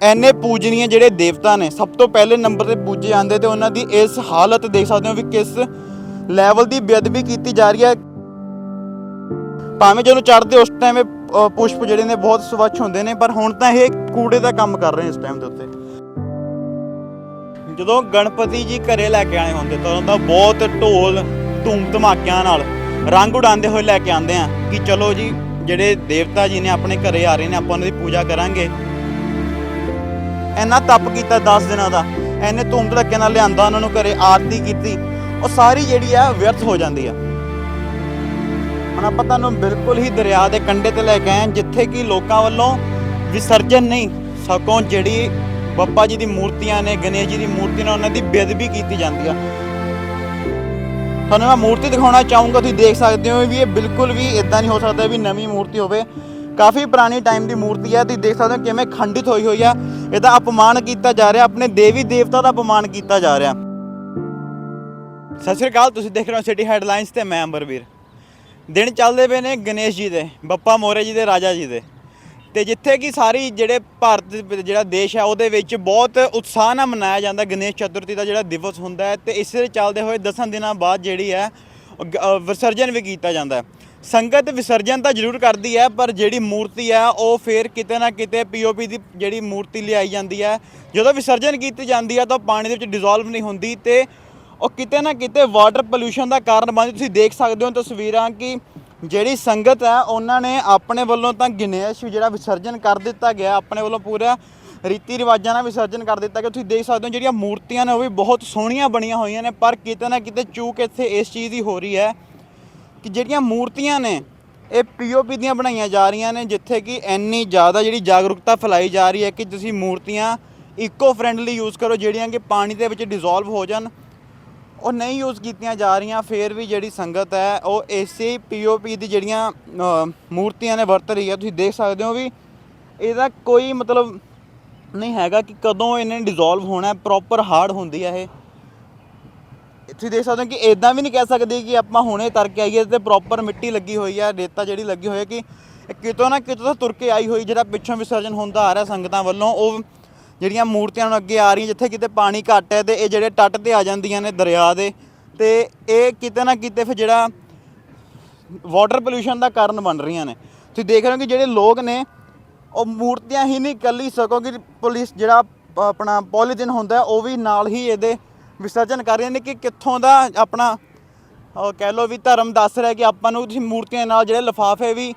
ਐਨੇ ਪੂਜਨੀਏ ਜਿਹੜੇ ਦੇਵਤਾ ਨੇ, ਸਭ ਤੋਂ ਪਹਿਲੇ ਨੰਬਰ ਤੇ ਪੂਜੇ ਜਾਂਦੇ ਤੇ ਉਹਨਾਂ ਦੀ ਇਸ ਹਾਲਤ ਦੇਖ ਸਕਦੇ ਹੋ ਵੀ ਕਿਸ ਲੈਵਲ ਦੀ ਬੇਅਦਬੀ ਕੀਤੀ ਜਾ ਰਹੀ ਹੈ। ਭਾਵੇਂ ਜਦੋਂ ਚੜ੍ਹਦੇ ਉਸ ਟਾਈਮ ਪੁਸ਼ਪ ਜਿਹੜੇ ਨੇ ਬਹੁਤ ਸਵੱਛ ਹੁੰਦੇ ਨੇ, ਪਰ ਹੁਣ ਤਾਂ ਇਹ ਕੂੜੇ ਦਾ ਕੰਮ ਕਰ ਰਹੇ ਇਸ ਟਾਈਮ ਦੇ ਉੱਤੇ। ਜਦੋਂ ਗਣਪਤੀ ਜੀ ਘਰੇ ਲੈ ਕੇ ਆਏ ਹੁੰਦੇ ਤਾਂ ਉਹਨਾਂ ਦਾ ਬਹੁਤ ਢੋਲ, ਧੂਮ ਧਮਾਕਿਆਂ ਨਾਲ ਰੰਗ ਉਡਾਉਂਦੇ ਹੋਏ ਲੈ ਕੇ ਆਉਂਦੇ ਆ ਕਿ ਚਲੋ ਜੀ, ਜਿਹੜੇ ਦੇਵਤਾ ਜੀ ਨੇ ਆਪਣੇ ਘਰੇ ਆ ਰਹੇ ਨੇ, ਆਪਾਂ ਉਹਨਾਂ ਦੀ ਪੂਜਾ ਕਰਾਂਗੇ। ਇੰਨਾ ਤਪ ਕੀਤਾ 10 ਦਿਨਾਂ ਦਾ ਐਨੇ ਧੂਮ ਧੜੱਕੇ ਨਾਲ ਲਿਆਂਦਾ ਉਹਨਾਂ ਨੂੰ ਘਰੇ ਆਰਤੀ ਕੀਤੀ ਉਹ ਸਾਰੀ ਜਿਹੜੀ ਆ ਵਿਅਰਥ ਹੋ ਜਾਂਦੀ ਆ। ਹੁਣ ਆਪਾਂ ਤੁਹਾਨੂੰ ਬਿਲਕੁਲ ਹੀ ਦਰਿਆ ਦੇ ਕੰਢੇ ਤੇ ਲੈ ਕੇ ਆਏ ਹਾਂ, ਜਿੱਥੇ ਕਿ ਲੋਕਾਂ ਵੱਲੋਂ ਵਿਸਰਜਨ ਨਹੀਂ ਸਗੋਂ ਜਿਹੜੀ ਬੱਪਾ ਜੀ ਦੀ ਮੂਰਤੀਆਂ ਨੇ ਗਣੇਸ਼ ਜੀ ਦੀ ਮੂਰਤੀ ਨੇ ਉਹਨਾਂ ਦੀ ਬੇਅਦਬੀ ਕੀਤੀ ਜਾਂਦੀ ਆ। ਤੁਹਾਨੂੰ ਮੈਂ ਮੂਰਤੀ ਦਿਖਾਉਣਾ ਚਾਹੂੰਗਾ ਤੁਸੀਂ ਦੇਖ ਸਕਦੇ ਹੋ ਵੀ ਇਹ ਬਿਲਕੁਲ ਵੀ ਇਦਾਂ ਨਹੀਂ ਹੋ ਸਕਦਾ ਵੀ ਨਵੀਂ ਮੂਰਤੀ ਹੋਵੇ। ਕਾਫੀ ਪੁਰਾਣੀ ਟਾਈਮ ਦੀ ਮੂਰਤੀ ਹੈ ਤੁਸੀਂ ਦੇਖ ਸਕਦੇ ਹੋ ਕਿਵੇਂ ਖੰਡਿਤ ਹੋਈ ਹੋਈ ਆ। ਇਹਦਾ ਅਪਮਾਨ ਕੀਤਾ ਜਾ ਰਿਹਾ ਆਪਣੇ ਦੇਵੀ ਦੇਵਤਾ ਦਾ ਅਪਮਾਨ ਕੀਤਾ ਜਾ ਰਿਹਾ। ਸਤਿ ਸ਼੍ਰੀ ਅਕਾਲ ਤੁਸੀਂ ਦੇਖ ਰਹੇ ਹੋ ਸਿਟੀ ਹੈਡਲਾਈਨਸ ਤੇ ਮੈਂ ਅੰਬਰਵੀਰ। ਦਿਨ ਚੱਲਦੇ ਪਏ ਨੇ ਗਣੇਸ਼ ਜੀ ਦੇ ਬੱਪਾ ਮੋਰੇ ਜੀ ਦੇ ਰਾਜਾ ਜੀ ਦੇ। ਤੇ ਜਿੱਥੇ ਕਿ ਸਾਰੀ ਜਿਹੜੇ ਭਾਰਤ ਜਿਹੜਾ ਦੇਸ਼ ਹੈ ਉਹਦੇ ਵਿੱਚ ਬਹੁਤ ਉਤਸ਼ਾਹ ਨਾਲ ਮਨਾਇਆ ਜਾਂਦਾ ਗਣੇਸ਼ ਚਤੁਰਥੀ ਦਾ ਜਿਹੜਾ ਦਿਵਸ ਹੁੰਦਾ ਹੈ। ਤੇ ਇਸੇ ਦੇ ਚੱਲਦੇ ਹੋਏ 10 ਦਿਨਾਂ ਬਾਅਦ ਜਿਹੜੀ ਹੈ ਗ- ਅ, ਵਿਸਰਜਨ ਵੀ ਕੀਤਾ ਜਾਂਦਾ ਹੈ। ਸੰਗਤ ਵਿਸਰਜਨ ਤਾਂ ਜ਼ਰੂਰ ਕਰਦੀ ਹੈ, ਪਰ ਜਿਹੜੀ ਮੂਰਤੀ ਹੈ, ਉਹ ਫੇਰ ਕਿਤੇ ਨਾ ਕਿਤੇ ਪੀਓਪੀ ਦੀ ਜਿਹੜੀ ਮੂਰਤੀ ਲਿਆਈ ਜਾਂਦੀ ਹੈ। ਜਦੋਂ ਵਿਸਰਜਨ ਕੀਤੀ ਜਾਂਦੀ ਹੈ, ਤਾਂ ਉਹ ਪਾਣੀ ਦੇ ਵਿੱਚ ਡਿਸੋਲਵ ਨਹੀਂ ਹੁੰਦੀ ਤੇ ਉਹ ਕਿਤੇ ਨਾ ਕਿਤੇ ਵਾਟਰ ਪੋਲੂਸ਼ਨ ਦਾ ਕਾਰਨ ਬਣਦੀ ਤੁਸੀਂ ਦੇਖ ਸਕਦੇ ਹੋ ਤਸਵੀਰਾਂ ਕਿ ਜਿਹੜੀ ਸੰਗਤ ਹੈ, ਉਹਨਾਂ ਨੇ ਆਪਣੇ ਵੱਲੋਂ ਤਾਂ ਗਣੇਸ਼ ਜਿਹੜਾ ਵਿਸਰਜਨ ਕਰ ਦਿੱਤਾ ਗਿਆ, ਆਪਣੇ ਵੱਲੋਂ ਪੂਰਾ ਰੀਤੀ ਰਿਵਾਜਾਂ ਨਾਲ ਵਿਸਰਜਨ ਕਰ ਦਿੱਤਾ ਗਿਆ। ਤੁਸੀਂ ਦੇਖ ਸਕਦੇ ਹੋ ਜਿਹੜੀਆਂ ਮੂਰਤੀਆਂ ਨੇ, ਉਹ ਵੀ ਬਹੁਤ ਸੋਹਣੀਆਂ ਬਣੀਆਂ ਹੋਈਆਂ ਨੇ, ਪਰ ਕਿਤੇ ਨਾ ਕਿਤੇ ਚੂਕ ਇੱਥੇ ਇਸ ਚੀਜ਼ ਦੀ ਹੋ ਰਹੀ ਹੈ। ਕਿ ਜਿਹੜੀਆਂ ਮੂਰਤੀਆਂ ਨੇ, ਇਹ ਪੀਓਪੀ ਦੀਆਂ ਬਣਾਈਆਂ ਜਾ ਰਹੀਆਂ ਨੇ, ਜਿੱਥੇ ਕਿ ਇੰਨੀ ਜ਼ਿਆਦਾ ਜਿਹੜੀ ਜਾਗਰੂਕਤਾ ਫੈਲਾਈ ਜਾ ਰਹੀ ਹੈ ਕਿ ਤੁਸੀਂ ਮੂਰਤੀਆਂ ਇਕੋ ਫ੍ਰੈਂਡਲੀ ਯੂਜ਼ ਕਰੋ, ਜਿਹੜੀਆਂ ਕਿ ਪਾਣੀ ਦੇ ਵਿੱਚ ਡਿਸੋਲਵ ਹੋ ਜਾਣ। ਉਹ ਨਹੀਂ ਯੂਜ਼ ਕੀਤੀਆਂ ਜਾ ਰਹੀਆਂ, ਫਿਰ ਵੀ ਜਿਹੜੀ ਸੰਗਤ ਹੈ, ਉਹ ਇਸੇ ਪੀਓਪੀ ਦੀ ਜਿਹੜੀਆਂ ਮੂਰਤੀਆਂ ਨੇ ਵਰਤ ਰਹੀ ਹੈ, ਤੁਸੀਂ ਦੇਖ ਸਕਦੇ ਹੋ ਵੀ ਇਹਦਾ ਕੋਈ ਮਤਲਬ ਨਹੀਂ ਹੈਗਾ ਕਿ ਕਦੋਂ ਇਹਨੇ ਡਿਸੋਲਵ ਹੋਣਾ ਪ੍ਰੋਪਰ ਹਾਰਡ ਹੁੰਦੀ ਹੈ ਇਹ। ਤੁਸੀਂ ਦੇਖ ਸਕਦੇ ਹੋ ਕਿ ਇਦਾਂ ਵੀ ਨਹੀਂ ਕਹਿ ਸਕਦੇ ਕਿ ਆਪਾਂ ਹੁਣੇ ਤਰ ਕੇ ਆਈਏ ਤੇ ਪ੍ਰੋਪਰ ਮਿੱਟੀ ਲੱਗੀ ਹੋਈ ਆ, ਰੇਤਾ ਜਿਹੜੀ ਲੱਗੀ ਹੋਈ ਹੈ ਕਿ ਕਿਤੋਂ ਨਾ ਕਿਤੋਂ ਤਾਂ ਤੁਰ ਕੇ ਆਈ ਹੋਈ, ਜਿਹੜਾ ਪਿੱਛੋਂ ਵਿਸਰਜਨ ਹੁੰਦਾ ਆ ਰਿਹਾ ਸੰਗਤਾਂ ਵੱਲੋਂ, ਉਹ ਜਿਹੜੀਆਂ ਮੂਰਤੀਆਂ ਨੂੰ ਅੱਗੇ ਆ ਰਹੀਆਂ, ਜਿੱਥੇ ਕਿਤੇ ਪਾਣੀ ਘੱਟ ਹੈ ਤੇ ਇਹ ਜਿਹੜੇ ਟੱਟ ਤੇ ਆ ਜਾਂਦੀਆਂ ਨੇ ਦਰਿਆ ਦੇ, ਤੇ ਇਹ ਕਿਤੇ ਨਾ ਕਿਤੇ ਫਿਰ ਜਿਹੜਾ ਵਾਟਰ ਪੋਲੂਸ਼ਨ ਦਾ ਕਾਰਨ ਬਣ ਰਹੀਆਂ ਨੇ। ਤੁਸੀਂ ਦੇਖ ਰਹੇ ਹੋ ਕਿ ਜਿਹੜੇ ਲੋਕ ਨੇ, ਉਹ ਮੂਰਤੀਆਂ ਹੀ ਨਹੀਂ ਕੱਲੀ ਸਕੋ ਕਿ ਪੁਲਿਸ ਜਿਹੜਾ ਆਪਣਾ ਪੋਲੀਥਿਨ ਹੁੰਦਾ, ਉਹ ਵੀ ਨਾਲ ਹੀ ਇਹਦੇ ਵਿਸਰਜਨ ਕਰ ਰਹੇ ਨੇ ਕਿ ਕਿੱਥੋਂ ਦਾ ਆਪਣਾ ਕਹਿ ਲੋ ਵੀ ਧਰਮ ਦੱਸ ਰਿਹਾ ਕਿ ਆਪਾਂ ਨੂੰ ਤੁਸੀਂ ਮੂਰਤੀਆਂ ਨਾਲ ਜਿਹੜੇ ਲਫਾਫੇ ਵੀ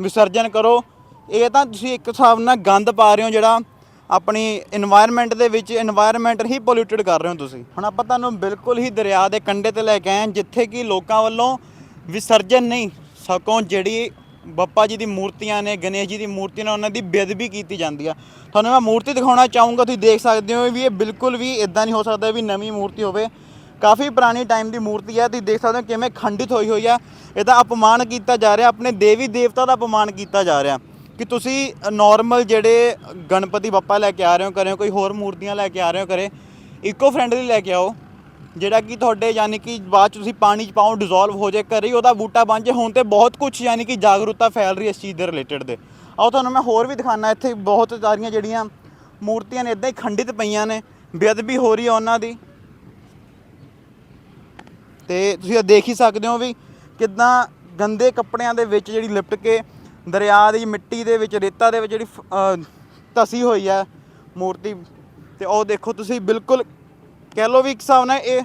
ਵਿਸਰਜਨ ਕਰੋ। ਇਹ ਤਾਂ ਤੁਸੀਂ ਇੱਕ ਹਿਸਾਬ ਨਾਲ ਗੰਦ ਪਾ ਰਹੇ ਹੋ ਜਿਹੜਾ ਆਪਣੀ এনवायरमेंट ਦੇ ਵਿੱਚ এনवायरमेंट ਹੀ ਪੋਲੂਟਡ ਕਰ ਰਹੇ ਹੋ ਤੁਸੀਂ। ਹੁਣ ਆਪਾਂ ਤੁਹਾਨੂੰ ਬਿਲਕੁਲ ਹੀ ਦਰਿਆ ਦੇ ਕੰਢੇ ਤੇ ਲੈ ਕੇ ਆਏ ਜਿੱਥੇ ਕਿ ਲੋਕਾਂ ਵੱਲੋਂ ਵਿਸਰਜਨ ਨਹੀਂ ਸਕੋਂ ਜਿਹੜੀ ਬੱਪਾ ਜੀ ਦੀ ਮੂਰਤੀਆਂ ਨੇ, ਗਣੇਸ਼ ਜੀ ਦੀ ਮੂਰਤੀ ਨੇ, ਉਹਨਾਂ ਦੀ ਬੇਅਦਬੀ ਕੀਤੀ ਜਾਂਦੀ ਆ। ਤੁਹਾਨੂੰ ਮੈਂ ਮੂਰਤੀ ਦਿਖਾਉਣਾ ਚਾਹੂੰਗਾ, ਤੁਸੀਂ ਦੇਖ ਸਕਦੇ ਹੋ ਵੀ ਇਹ ਬਿਲਕੁਲ ਵੀ ਇਦਾਂ ਨਹੀਂ ਹੋ ਸਕਦਾ ਵੀ ਨਵੀਂ ਮੂਰਤੀ ਹੋਵੇ। ਕਾਫੀ ਪੁਰਾਣੀ ਟਾਈਮ ਦੀ ਮੂਰਤੀ ਹੈ ਤੁਸੀਂ ਦੇਖ ਸਕਦੇ ਹੋ ਕਿਵੇਂ ਖੰਡਿਤ ਹੋਈ ਹੋਈ ਆ। ਇਹਦਾ ਅਪਮਾਨ ਕੀਤਾ ਜਾ ਰਿਹਾ, ਆਪਣੇ ਦੇਵੀ ਦੇਵਤਾ ਦਾ ਅਪਮਾਨ ਕੀਤਾ ਜਾ ਰਿਹਾ। ਕਿ ਤੁਸੀਂ ਨਾਰਮਲ ਜਿਹੜੇ ਗਣਪਤੀ ਬੱਪਾ ਲੈ ਕੇ ਆ ਰਹੇ ਹੋ ਕਰੇ ਕੋਈ ਹੋਰ ਮੂਰਤੀਆਂ ਲੈ ਕੇ ਆ ਰਹੇ ਹੋ ਕਰੇ ਇਕੋ ਫ੍ਰੈਂਡਲੀ ਲੈ ਕੇ ਆਓ। ਜਿਹੜਾ ਕਿ ਤੁਹਾਡੇ ਯਾਨੀ ਕਿ ਬਾਅਦ ਚ ਤੁਸੀਂ ਪਾਣੀ ਚ ਪਾਓ ਡਿਸੋਲਵ ਹੋ ਜਾਏ ਘਰੇ ਹੀ, ਉਹਦਾ ਬੂਟਾ ਬਣ ਜੇ, ਹੁਣ ਤੇ ਬਹੁਤ ਕੁਝ ਯਾਨੀ ਕਿ ਜਾਗਰੂਕਤਾ ਫੈਲ ਰਹੀ ਇਸ ਚੀਜ਼ ਦੇ ਰਿਲੇਟਡ ਦੇ। ਆਓ ਤੁਹਾਨੂੰ ਮੈਂ ਹੋਰ ਵੀ ਦਿਖਾਣਾ ਇੱਥੇ ਬਹੁਤ ਸਾਰੀਆਂ ਜਿਹੜੀਆਂ ਮੂਰਤੀਆਂ ਨੇ ਇਦਾਂ ਹੀ ਖੰਡਿਤ ਪਈਆਂ ਨੇ, ਬੇਅਦਬੀ ਹੋ ਰਹੀ ਹੈ ਉਹਨਾਂ ਦੀ। ਤੇ ਤੁਸੀਂ ਇਹ ਦੇਖ ਹੀ ਸਕਦੇ ਹੋ ਵੀ ਕਿਦਾਂ ਗੰਦੇ ਕੱਪੜਿਆਂ ਦੇ ਵਿੱਚ ਜਿਹੜੀ ਲਿਪਟ ਕੇ ਦਰਿਆ ਦੀ ਮਿੱਟੀ ਦੇ ਵਿੱਚ, ਰੇਤਾ ਦੇ ਵਿੱਚ ਜਿਹੜੀ ਫ- ਧਸੀ ਹੋਈ ਹੈ ਮੂਰਤੀ। ਤੇ ਉਹ ਦੇਖੋ ਤੁਸੀਂ ਬਿਲਕੁਲ ਕਹਿ ਲਓ ਵੀ ਇੱਕ ਹਿਸਾਬ ਨਾਲ ਇਹ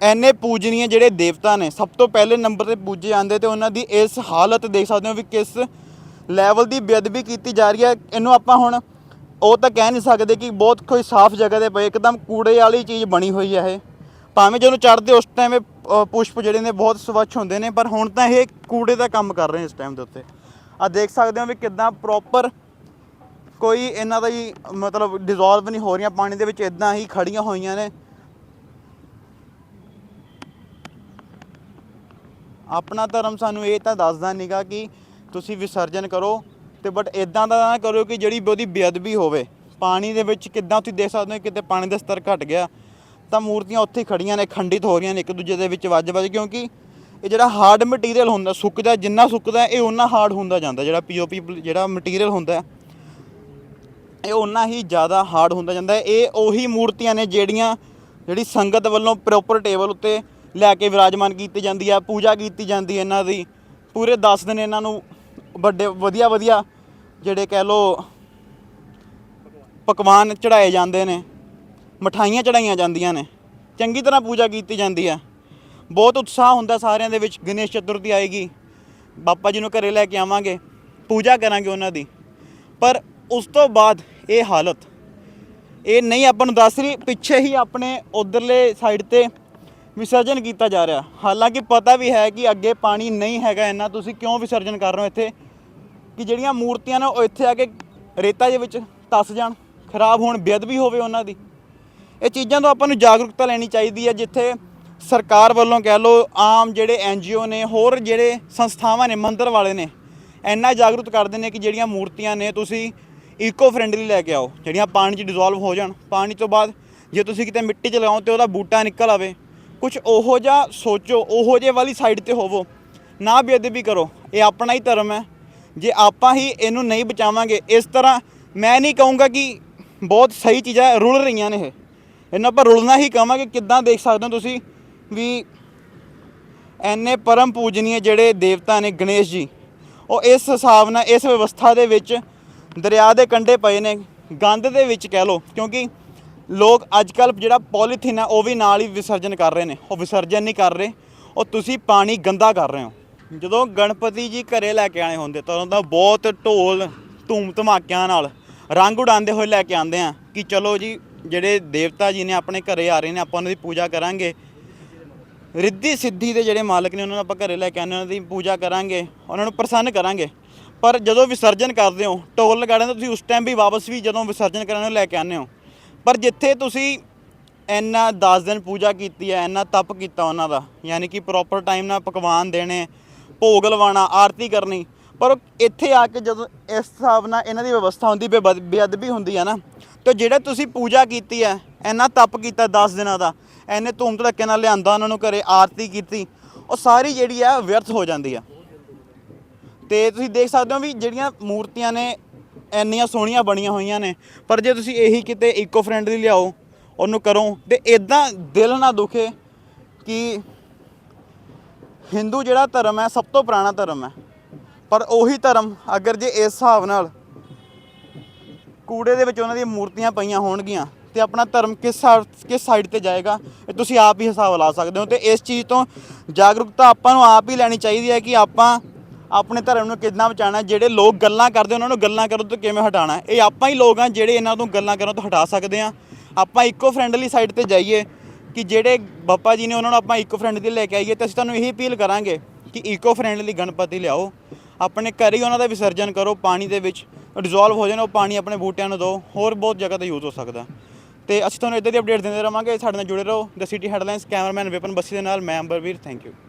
ਐਨੇ ਪੂਜਨੀਏ ਜਿਹੜੇ ਦੇਵਤਾ ਨੇ, ਸਭ ਤੋਂ ਪਹਿਲੇ ਨੰਬਰ ਤੇ ਪੂਜੇ ਜਾਂਦੇ ਤੇ ਉਹਨਾਂ ਦੀ ਇਸ ਹਾਲਤ ਦੇਖ ਸਕਦੇ ਹੋ ਵੀ ਕਿਸ ਲੈਵਲ ਦੀ ਬੇਅਦਬੀ ਕੀਤੀ ਜਾ ਰਹੀ ਹੈ। ਇਹਨੂੰ ਆਪਾਂ ਹੁਣ ਉਹ ਤਾਂ ਕਹਿ ਨਹੀਂ ਸਕਦੇ ਕਿ ਬਹੁਤ ਕੋਈ ਸਾਫ਼ ਜਗ੍ਹਾ ਤੇ ਪਏ, ਇੱਕਦਮ ਕੂੜੇ ਵਾਲੀ ਚੀਜ਼ ਬਣੀ ਹੋਈ ਹੈ ਇਹ। ਭਾਵੇਂ ਜਦੋਂ ਚੜ੍ਹਦੇ ਉਸ ਟਾਈਮ ਇਹ ਪੁਸ਼ਪ ਜਿਹੜੇ ਨੇ ਬਹੁਤ ਸਵੱਛ ਹੁੰਦੇ ਨੇ, ਪਰ ਹੁਣ ਤਾਂ ਇਹ ਕੂੜੇ ਦਾ ਕੰਮ ਕਰ ਰਹੇ ਇਸ ਟਾਈਮ ਦੇ ਉੱਤੇ। ਆ ਦੇਖ ਸਕਦੇ ਹੋ ਵੀ ਕਿਦਾਂ ਪ੍ਰੋਪਰ ਕੋਈ ਇਹਨਾਂ ਦਾ ਹੀ ਮਤਲਬ ਡਿਸੋਲਵ ਨਹੀਂ ਹੋ ਰਹੀਆਂ, ਪਾਣੀ ਦੇ ਵਿੱਚ ਇਦਾਂ ਹੀ ਖੜੀਆਂ ਹੋਈਆਂ ਨੇ। ਆਪਣਾ ਧਰਮ ਸਾਨੂੰ ਇਹ ਤਾਂ ਦੱਸਦਾ ਨਹੀਂਗਾ ਕਿ ਤੁਸੀਂ ਵਿਸਰਜਨ ਕਰੋ ਤੇ ਬਟ ਇਦਾਂ ਦਾ ਨਾ ਕਰੋ ਕਿ ਜਿਹੜੀ ਉਹਦੀ ਬੇਅਦਬੀ ਹੋਵੇ। ਪਾਣੀ ਦੇ ਵਿੱਚ ਕਿੱਦਾਂ ਤੁਸੀਂ ਦੇਖ ਸਕਦੇ ਹੋ ਕਿਤੇ ਪਾਣੀ ਦਾ ਸਤਰ ਘਟ ਗਿਆ, ਤਾਂ ਮੂਰਤੀਆਂ ਉੱਥੇ ਹੀ ਖੜੀਆਂ ਨੇ, ਖੰਡਿਤ ਹੋ ਰਹੀਆਂ ਨੇ ਇੱਕ ਦੂਜੇ ਦੇ ਵਿੱਚ ਵੱਜ ਵੱਜ, ਕਿਉਂਕਿ ਇਹ ਜਿਹੜਾ ਹਾਰਡ ਮਟੀਰੀਅਲ ਹੁੰਦਾ, ਸੁੱਕਦਾ, ਜਿੰਨਾ ਸੁੱਕਦਾ, ਇਹ ਉਹਨਾਂ ਹਾਰਡ ਹੁੰਦਾ ਜਾਂਦਾ, ਜਿਹੜਾ ਪੀਓਪੀ ਜਿਹੜਾ ਮਟੀਰੀਅਲ ਹੁੰਦਾ। ਇਹ ਉਨਾ ਹੀ ਜ਼ਿਆਦਾ ਹਾਰਡ ਹੁੰਦਾ ਜਾਂਦਾ ਹੈ। ਇਹ ਉਹੀ ਮੂਰਤੀਆਂ ਨੇ ਜਿਹੜੀਆਂ ਜਿਹੜੀ ਸੰਗਤ ਵੱਲੋਂ ਪ੍ਰੋਪਰ ਟੇਬਲ ਉੱਤੇ ਲੈ ਕੇ ਵਿਰਾਜਮਾਨ ਕੀਤੀ ਜਾਂਦੀ ਆ, ਪੂਜਾ ਕੀਤੀ ਜਾਂਦੀ ਇਹਨਾਂ ਦੀ। ਪੂਰੇ 10 ਦਿਨ ਇਹਨਾਂ ਨੂੰ ਵੱਡੇ, ਵਧੀਆ ਵਧੀਆ ਜਿਹੜੇ ਕਹਿ ਲੋ ਪਕਵਾਨ ਚੜਾਏ ਜਾਂਦੇ ਨੇ, ਮਠਾਈਆਂ ਚੜਾਈਆਂ ਜਾਂਦੀਆਂ ਨੇ, ਚੰਗੀ ਤਰ੍ਹਾਂ ਪੂਜਾ ਕੀਤੀ ਜਾਂਦੀ ਹੈ ਬਹੁਤ ਉਤਸ਼ਾਹ ਹੁੰਦਾ ਸਾਰਿਆਂ ਦੇ ਵਿੱਚ, ਗਣੇਸ਼ ਚਤੁਰਥੀ ਆਏਗੀ, ਬਾਪਾ ਜੀ ਨੂੰ ਘਰੇ ਲੈ ਕੇ ਆਵਾਂਗੇ, ਪੂਜਾ ਕਰਾਂਗੇ ਉਹਨਾਂ ਦੀ। ਪਰ ਉਸ ਤੋਂ ਬਾਅਦ ਇਹ ਹਾਲਤ। ਇਹ ਨਹੀਂ ਆਪਾਂ ਨੂੰ ਦੱਸ ਰਹੀ, ਪਿੱਛੇ ਹੀ ਆਪਣੇ ਉਧਰਲੇ ਸਾਈਡ ਤੇ ਵਿਸਰਜਨ ਕੀਤਾ ਜਾ ਰਿਹਾ। ਹਾਲਾਂਕਿ ਪਤਾ ਵੀ ਹੈ ਕਿ ਅੱਗੇ ਪਾਣੀ ਨਹੀਂ ਹੈਗਾ ਇੰਨਾ। ਤੁਸੀਂ ਕਿਉਂ ਵਿਸਰਜਨ ਕਰ ਰਹੇ ਹੋ ਇੱਥੇ? ਕਿ ਜਿਹੜੀਆਂ ਮੂਰਤੀਆਂ ਨੇ ਉਹ ਇੱਥੇ ਆ ਕੇ ਰੇਤਾ ਦੇ ਵਿੱਚ ਤਸ ਜਾਣ, ਖਰਾਬ ਹੋਣ, ਬੇਅਦਬੀ ਹੋਵੇ ਉਹਨਾਂ ਦੀ। ਇਹ ਚੀਜ਼ਾਂ ਤੋਂ ਆਪਾਂ ਨੂੰ ਜਾਗਰੂਕਤਾ ਲੈਣੀ ਚਾਹੀਦੀ ਹੈ, ਜਿੱਥੇ ਸਰਕਾਰ ਵੱਲੋਂ ਕਹਿ ਲਓ, ਆਮ ਜਿਹੜੇ ਐਨਜੀਓ ਨੇ, ਹੋਰ ਜਿਹੜੇ ਸੰਸਥਾਵਾਂ ਨੇ, ਮੰਦਰ ਵਾਲੇ ਨੇ, ਇੰਨਾ ਜਾਗਰੂਕ ਕਰਦੇ ਨੇ ਕਿ ਜਿਹੜੀਆਂ ਮੂਰਤੀਆਂ ਨੇ, ਤੁਸੀਂ ਈਕੋ ਫ੍ਰੈਂਡਲੀ ਲੈ ਕੇ ਆਓ, ਜਿਹੜੀਆਂ ਪਾਣੀ 'ਚ ਡਿਸੋਲਵ ਹੋ ਜਾਣ। ਪਾਣੀ ਤੋਂ ਬਾਅਦ ਜੇ ਤੁਸੀਂ ਕਿਤੇ ਮਿੱਟੀ 'ਚ ਲਗਾਓ ਤੇ ਉਹਦਾ ਬੂਟਾ ਨਿਕਲ ਆਵੇ। ਕੁਝ ਉਹੋ ਜਿਹਾ ਸੋਚੋ, ਉਹੋ ਜਿਹੇ ਵਾਲੀ ਸਾਈਡ ਤੇ ਹੋਵੋ। ਨਾ ਬੇਅਦਬੀ ਕਰੋ, ਇਹ ਆਪਣਾ ਹੀ ਧਰਮ ਹੈ। ਜੇ ਆਪਾਂ ਹੀ ਇਹਨੂੰ ਨਹੀਂ ਬਚਾਵਾਂਗੇ, ਇਸ ਤਰ੍ਹਾਂ ਮੈਂ ਨਹੀਂ ਕਹੂੰਗਾ ਕਿ ਬਹੁਤ ਸਹੀ ਚੀਜ਼ਾਂ ਰੁਲ ਰਹੀਆਂ ਨੇ ਇਹ। ਇਹਨਾਂ ਪਰ ਰੁਲਣਾ ਹੀ ਕਹਾਂਗੇ ਕਿੱਦਾਂ ਦੇਖ ਸਕਦੇ ਹੋ ਤੁਸੀਂ ਵੀ ਐਨੇ ਪਰਮ ਪੂਜਨੀਏ ਜਿਹੜੇ ਦੇਵਤਾ ਨੇ ਗਣੇਸ਼ ਜੀ, ਉਹ ਇਸ ਹਿਸਾਬ ਨਾਲ, ਇਸ ਵਿਵਸਥਾ ਦੇ ਵਿੱਚ ਦਰਿਆ ਦੇ ਕੰਢੇ ਪਏ ਨੇ, ਗੰਦ ਦੇ ਵਿੱਚ ਕਹਿ ਲਓ, ਕਿਉਂਕਿ ਲੋਕ ਅੱਜ ਕੱਲ ਜਿਹੜਾ ਪੋਲੀਥੀਨ ਹੈ, ਉਹ ਵੀ ਨਾਲ ਹੀ ਵਿਸਰਜਨ ਕਰ ਰਹੇ ਨੇ, ਉਹ ਵਿਸਰਜਨ ਨਹੀਂ ਕਰ ਰਹੇ, ਉਹ ਤੁਸੀਂ ਪਾਣੀ ਗੰਦਾ ਕਰ ਰਹੇ ਹੋ। ਜਦੋਂ ਗਣਪਤੀ ਜੀ ਘਰੇ ਲੈ ਕੇ ਆਏ ਹੁੰਦੇ, ਤਾਂ ਉਹਨਾਂ ਦਾ ਬਹੁਤ ਢੋਲ ਧੂਮ ਧਮਾਕਿਆਂ ਨਾਲ ਰੰਗ ਉਡਾਉਂਦੇ ਹੋਏ ਲੈ ਕੇ ਆਉਂਦੇ ਆ, ਕਿ ਚਲੋ ਜੀ, ਜਿਹੜੇ ਦੇਵਤਾ ਜੀ ਨੇ ਆਪਣੇ ਘਰੇ ਆ ਰਹੇ ਨੇ, ਆਪਾਂ ਉਹਨਾਂ ਦੀ ਪੂਜਾ ਕਰਾਂਗੇ। ਰਿੱਧੀ ਸਿੱਧੀ ਦੇ ਜਿਹੜੇ ਮਾਲਕ ਨੇ, ਉਹਨਾਂ ਨੂੰ ਆਪਾਂ ਘਰੇ ਲੈ ਕੇ ਆਉਂਦੇ ਉਹਨਾਂ ਦੀ ਪੂਜਾ ਕਰਾਂਗੇ, ਉਹਨਾਂ ਨੂੰ ਪ੍ਰਸੰਨ ਕਰਾਂਗੇ। ਪਰ ਜਦੋਂ ਵਿਸਰਜਨ ਕਰਦੇ ਹੋ ਟੋਲ ਲਗਾੜੇ ਤਾਂ ਤੁਸੀਂ ਉਸ ਟਾਈਮ ਵੀ ਵਾਪਸ ਵੀ ਜਦੋਂ ਵਿਸਰਜਨ ਕਰਨ ਨੂੰ ਲੈ ਕੇ ਆਉਂਦੇ ਹੋ। ਪਰ ਜਿੱਥੇ ਤੁਸੀਂ ਇੰਨਾ 10 ਦਿਨ ਪੂਜਾ ਕੀਤੀ ਹੈ, ਇੰਨਾ ਤਪ ਕੀਤਾ ਉਹਨਾਂ ਦਾ, ਯਾਨੀ ਕਿ ਪ੍ਰੋਪਰ ਟਾਈਮ ਨਾਲ ਪਕਵਾਨ ਦੇਣੇ, ਭੋਗ ਲਵਾਉਣਾ, ਆਰਤੀ ਕਰਨੀ, ਪਰ ਉਹ ਇੱਥੇ ਆ ਕੇ ਜਦੋਂ ਇਸ ਹਿਸਾਬ ਨਾਲ ਇਹਨਾਂ ਦੀ ਵਿਵਸਥਾ ਹੁੰਦੀ, ਬੇ- ਬੇਅਦਬੀ ਹੁੰਦੀ ਹੈ ਨਾ, ਤੇ ਜਿਹੜਾ ਤੁਸੀਂ ਪੂਜਾ ਕੀਤੀ ਹੈ, ਇੰਨਾ ਤਪ ਕੀਤਾ 10 ਦਿਨਾਂ ਦਾ ਐਨੇ ਧੂਮ ਧੜੱਕੇ ਨਾਲ ਲਿਆਂਦਾ ਉਹਨਾਂ ਨੂੰ ਘਰੇ, ਆਰਤੀ ਕੀਤੀ, ਉਹ ਸਾਰੀ ਜਿਹੜੀ ਆ ਵਿਅਰਥ ਹੋ ਜਾਂਦੀ ਆ ਤੇ ਤੁਸੀਂ ਦੇਖ ਸਕਦੇ ਹੋ ਵੀ ਜਿਹੜੀਆਂ ਮੂਰਤੀਆਂ ਨੇ ਇੰਨੀਆਂ ਸੋਹਣੀਆਂ ਬਣੀਆਂ ਹੋਈਆਂ ਨੇ, ਪਰ ਜੇ ਤੁਸੀਂ ਇਹੀ ਕਿਤੇ ਇਕੋ ਫ੍ਰੈਂਡਲੀ ਲਿਆਓ, ਉਹਨੂੰ ਕਰੋ ਤੇ ਇਦਾਂ ਦਿਲ ਨਾ ਦੁਖੇ ਕਿ ਹਿੰਦੂ ਜਿਹੜਾ ਧਰਮ ਹੈ ਸਭ ਤੋਂ ਪੁਰਾਣਾ ਧਰਮ ਹੈ। ਪਰ ਉਹੀ ਧਰਮ ਅਗਰ ਜੇ ਇਸ ਹਿਸਾਬ ਨਾਲ ਕੂੜੇ ਦੇ ਵਿੱਚ ਉਹਨਾਂ ਦੀਆਂ ਮੂਰਤੀਆਂ ਪਈਆਂ ਹੋਣਗੀਆਂ ਤੇ ਆਪਣਾ ਧਰਮ ਕਿਸ ਕਿਸ ਸਾਈਡ ਤੇ ਜਾਏਗਾ, ਇਹ ਤੁਸੀਂ ਆਪ ਹੀ ਹਿਸਾਬ ਲਾ ਸਕਦੇ ਹੋ ਤੇ ਇਸ ਚੀਜ਼ ਤੋਂ ਜਾਗਰੂਕਤਾ ਆਪਾਂ ਨੂੰ ਆਪ ਹੀ ਲੈਣੀ ਚਾਹੀਦੀ ਹੈ ਕਿ ਆਪਾਂ ਆਪਣੇ ਧਰਮ ਨੂੰ ਕਿੰਨਾ ਬਚਾਉਣਾ, ਜਿਹੜੇ ਲੋਕ ਗੱਲਾਂ ਕਰਦੇ, ਉਹਨਾਂ ਨੂੰ ਗੱਲਾਂ ਕਰਨ ਤੋਂ ਕਿਵੇਂ ਹਟਾਉਣਾ? ਇਹ ਆਪਾਂ ਹੀ ਲੋਕ ਆ ਜਿਹੜੇ ਇਹਨਾਂ ਤੋਂ ਗੱਲਾਂ ਕਰਨ ਤੋਂ ਹਟਾ ਸਕਦੇ ਆ। ਆਪਾਂ ਇਕੋ ਫ੍ਰੈਂਡਲੀ ਸਾਈਡ ਤੇ ਜਾਈਏ ਕਿ ਜਿਹੜੇ ਬਾਪਾ ਜੀ ਨੇ ਉਹਨਾਂ ਨੂੰ ਆਪਾਂ ਇਕੋ ਫ੍ਰੈਂਡਲੀ ਲੈ ਕੇ ਆਈਏ ਤੇ ਅਸੀਂ ਤੁਹਾਨੂੰ ਇਹੀ ਅਪੀਲ ਕਰਾਂਗੇ ਕਿ ਇਕੋ ਫ੍ਰੈਂਡਲੀ ਗਣਪਤੀ ਲਿਆਓ। ਆਪਣੇ ਘਰ ਹੀ ਉਹਨਾਂ ਦਾ ਵਿਸਰਜਨ ਕਰੋ ਪਾਣੀ ਦੇ ਵਿੱਚ ਡਿਸੋਲਵ ਹੋ ਜਾਣ, ਉਹ ਪਾਣੀ ਆਪਣੇ ਬੂਟਿਆਂ ਨੂੰ ਦਿਓ ਹੋਰ ਬਹੁਤ ਜਗ੍ਹਾ ਤੇ ਯੂਜ਼ ਹੋ ਸਕਦਾ। ਤੇ ਅਸੀਂ ਤੁਹਾਨੂੰ ਇੱਦਾਂ ਦੀ ਅਪਡੇਟ ਦਿੰਦੇ ਰਵਾਂਗੇ, ਸਾਡੇ ਨਾਲ ਜੁੜੇ ਰਹੋ। The city headlines cameraman Vipan Bassi ਦੇ ਨਾਲ, ਮੈਂ ਅੰਬਰਵੀਰ ਥੈਂਕ ਯੂ